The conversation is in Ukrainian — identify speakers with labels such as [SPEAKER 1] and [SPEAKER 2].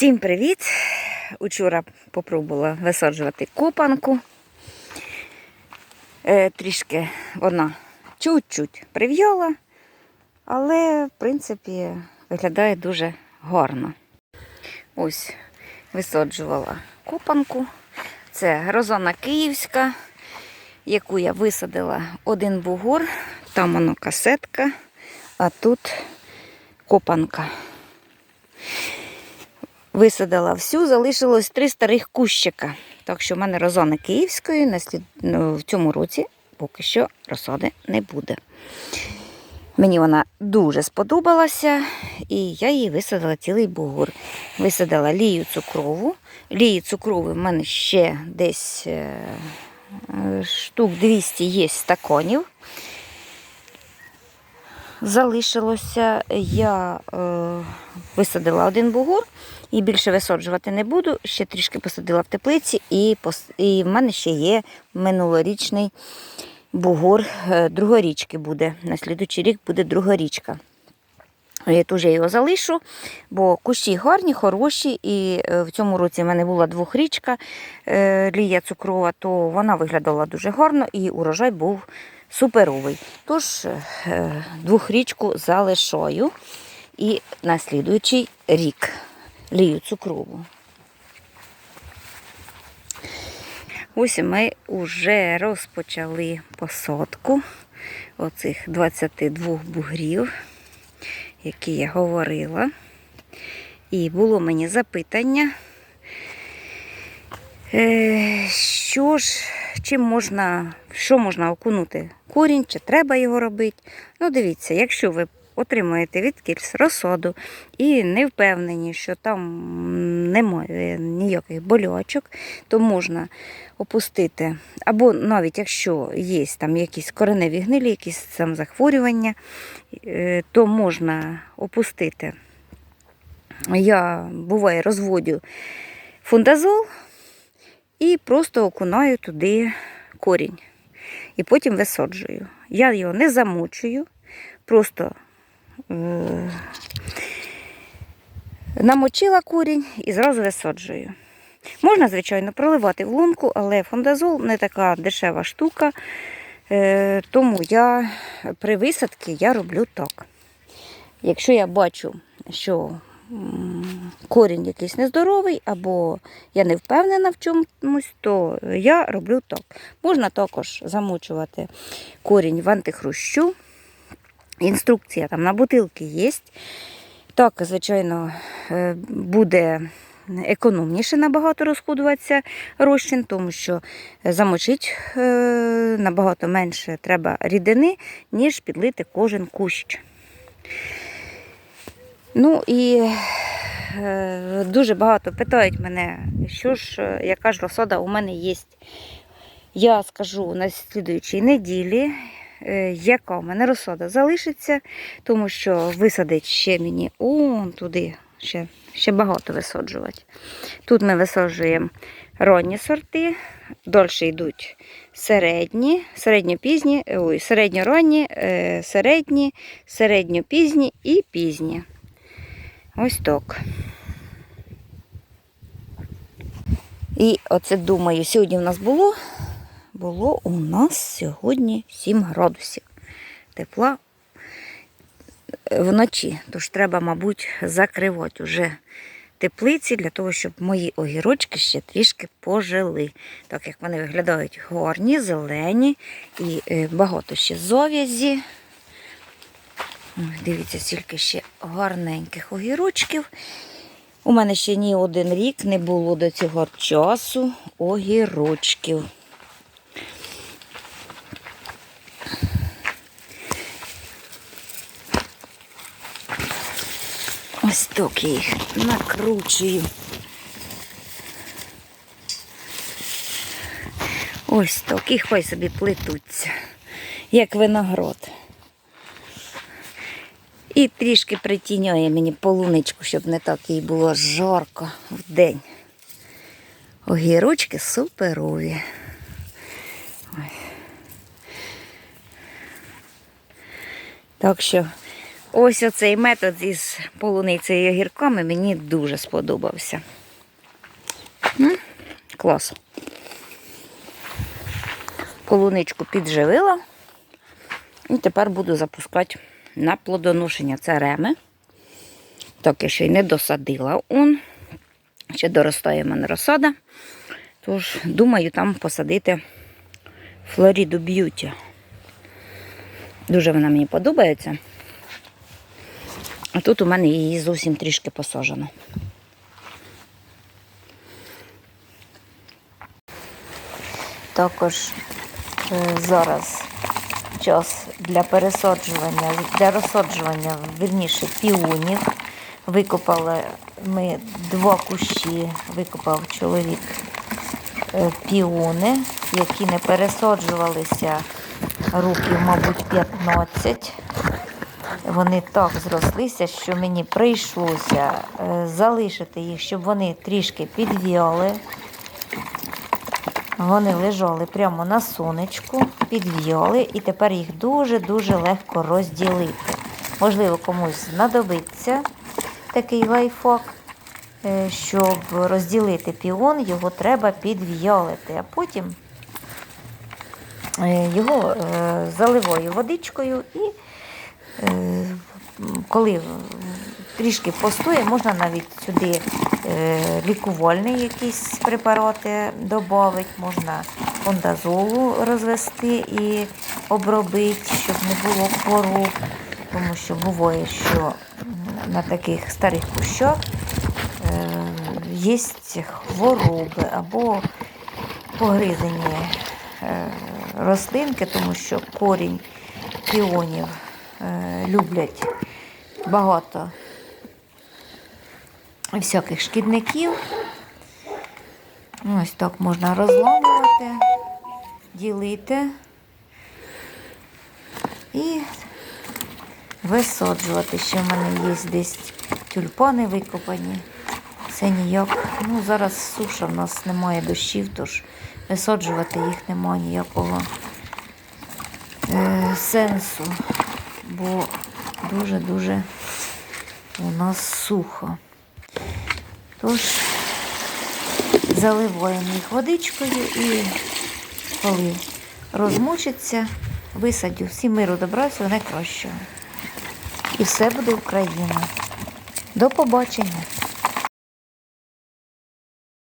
[SPEAKER 1] Всім привіт! Учора попробувала висаджувати копанку. Е, трішки вона чуть-чуть прив'яла, але, в принципі, виглядає дуже гарно. Ось висаджувала копанку. Це грозона київська, яку я висадила один бугор, там воно касетка, а тут копанка. Висадила всю, залишилось три старих кущика. Так що в мене розони київської на слід... ну, в цьому році поки що розсади не буде. Мені вона дуже сподобалася, і я її висадила цілий бугор. Висадила лію цукрову. Лії цукрової в мене ще десь е, е, штук 200 є стаконів. Залишилося, я е, висадила один бугор і більше висаджувати не буду. Ще трішки посадила в теплиці, і, і в мене ще є минулорічний бугор е, другорічки буде. На слідучий рік буде другорічка. Я теж його залишу, бо кущі гарні, хороші. І е, в цьому році в мене була двохрічка е, лія цукрова, то вона виглядала дуже гарно і урожай був суперовий. Тож е, двохрічку залишаю і на слідуючий рік лію цукрову. Ось ми вже розпочали посадку оцих 22 бугрів, які я говорила. І було мені запитання, е, що ж, чим можна, що можна окунути корінь, чи треба його робити. Ну, дивіться, якщо ви отримуєте від кільць розсаду і не впевнені, що там немає ніяких болячок, то можна опустити, або навіть якщо є там якісь кореневі гнилі, якісь там захворювання, е, то можна опустити. Я буває розводю фундазол і просто окунаю туди корінь. І потім висаджую. Я його не замочую, просто е- намочила корінь і зразу висаджую. Можна, звичайно, проливати в лунку, але фундазол не така дешева штука, е- тому я при висадці я роблю так. Якщо я бачу, що корінь якийсь нездоровий, або я не впевнена в чомусь, то я роблю так. Можна також замочувати корінь в антихрущу. Інструкція там на бутилки є. Так, звичайно, е, буде економніше набагато розходуватися розчин, тому що замочити е, набагато менше треба рідини, ніж підлити кожен кущ. Ну і е, дуже багато питають мене, що ж, е, яка ж розсада у мене є. Я скажу на слідуючій неділі, е, яка у мене розсада залишиться, тому що висадить ще мені он туди, ще, ще багато висаджувати. Тут ми висаджуємо ранні сорти, далі йдуть середні, середньопізні, ой, середньоранні, середні, середньопізні і пізні. Ось так. І оце думаю, сьогодні в нас було, було у нас сьогодні 7 градусів тепла вночі. Тож треба, мабуть, закривати вже теплиці для того, щоб мої огірочки ще трішки пожили. Так як вони виглядають гарні, зелені і е, багато ще зов'язі. Дивіться, скільки ще гарненьких огірочків. У мене ще ні один рік не було до цього часу огірочків. Ось так я їх накручую. Ось так, і хай собі плетуться, як виноград. І трішки притіняє мені полуничку, щоб не так їй було жарко в день. Огірочки суперові. Ой. Так що Ось оцей метод із полуницею і огірками мені дуже сподобався. М? Клас. Полуничку підживила. І тепер буду запускати на плодоношення. Це реми. Так, я ще й не досадила. Он. Ще доростає в мене розсада. Тож, думаю, там посадити Флоріду Б'юті. Дуже вона мені подобається. А тут у мене її зовсім трішки посаджено. Також е, зараз час для пересаджування, для розсаджування, вірніше, піонів. Викопали ми два кущі, викопав чоловік е, піони, які не пересаджувалися років, мабуть, 15. Вони так зрослися, що мені прийшлося е, залишити їх, щоб вони трішки підв'яли. Вони лежали прямо на сонечку, підв'яли, і тепер їх дуже-дуже легко розділити. Можливо, комусь знадобиться такий лайфхак, е, щоб розділити піон, його треба підв'ялити, а потім е, його е, заливаю водичкою і коли трішки постоє, можна навіть сюди е, лікувальні якісь препарати додати, можна фондазолу розвести і обробити, щоб не було хвороб. Тому що буває, що на таких старих кущах е, є хвороби або погризені е, рослинки, тому що корінь піонів люблять багато всяких шкідників. Ось так можна розламувати, ділити і висаджувати. Ще в мене є десь тюльпани викопані. Це ніяк. Ну, зараз суша, в нас немає дощів, тож висаджувати їх немає ніякого е, сенсу, бо дуже-дуже у нас сухо. Тож заливаємо їх водичкою і коли розмочиться, висадю всі миру добра, всього найкращого. І все буде Україна. До побачення!